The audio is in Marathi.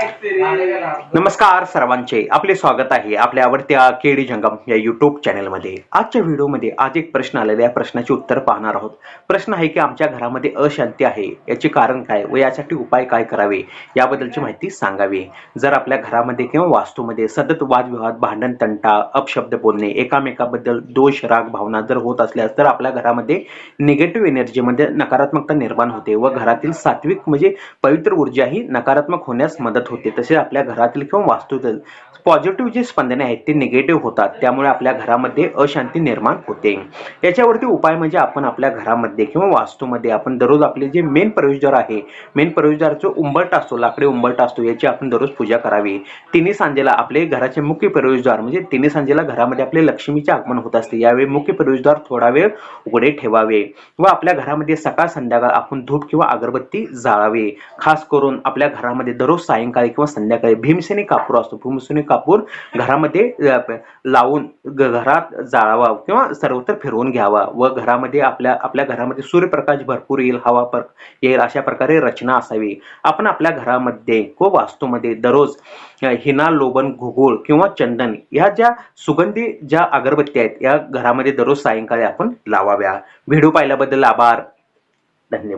नमस्कार सर्वांचे. आपले स्वागत आहे आपल्या आवडत्या केडी जंगम या युट्यूब चॅनेलमध्ये आजच्या व्हिडिओमध्ये आज एक प्रश्न आलेला या प्रश्नाचे उत्तर पाहणार आहोत. प्रश्न आहे की आमच्या घरामध्ये अशांती आहे. याचे कारण काय व यासाठी उपाय काय करावे? याबद्दलची माहिती सांगावी. जर आपल्या घरामध्ये किंवा वास्तूमध्ये सतत वादविवाद भांडण तंटा अपशब्द बोलणे एकामेकाबद्दल दोष राग भावना जर होत असल्यास तर आपल्या घरामध्ये निगेटिव्ह एनर्जीमध्ये नकारात्मकता निर्माण होते व घरातील सात्विक म्हणजे पवित्र ऊर्जा ही नकारात्मक होण्यास मदत होते तसेच आपल्या घरातील किंवा वास्तूतील पॉझिटिव्ह जे स्पंदने आहेत ते निगेटिव्ह होतात. त्यामुळे आपल्या घरामध्ये अशांती निर्माण होते. याच्यावरती उपाय म्हणजे आपण आपल्या घरामध्ये किंवा वास्तूमध्ये आपण दररोज आपले जे मेन प्रवेशद्वार आहे मेन प्रवेशद्वारचं उंबरट असतो लाकडी उंबरट असतो याची आपण दररोज पूजा करावी. तिन्ही सांजेला आपले घराचे मुख्य प्रवेशद्वार म्हणजे तिन्ही सांजेला घरामध्ये आपले लक्ष्मीचे आगमन होत असते. यावेळी मुख्य प्रवेशद्वार थोडा वेळ उघडे ठेवावे व आपल्या घरामध्ये सकाळ संध्याकाळ आपण धूप किंवा अगरबत्ती जाळावे. खास करून आपल्या घरामध्ये दररोज सायंकाळ किंवा संध्याकाळी भीमसेनी कापूर असतो. भीमसेनी कापूर घरामध्ये लावून घरात जाळावा किंवा सर्वत्र फिरवून घ्यावा व घरामध्ये आपल्या आपल्या घरामध्ये सूर्यप्रकाश भरपूर येईल हवा पर येईल अशा प्रकारे रचना असावी. आपण आपल्या घरामध्ये व वास्तूमध्ये दररोज हिना लोबन घुगुळ किंवा चंदन ह्या ज्या सुगंधी ज्या अगरबत्त्या आहेत या घरामध्ये दररोज सायंकाळी आपण लावाव्या. व्हिडिओ पाहिल्याबद्दल आभार. धन्यवाद.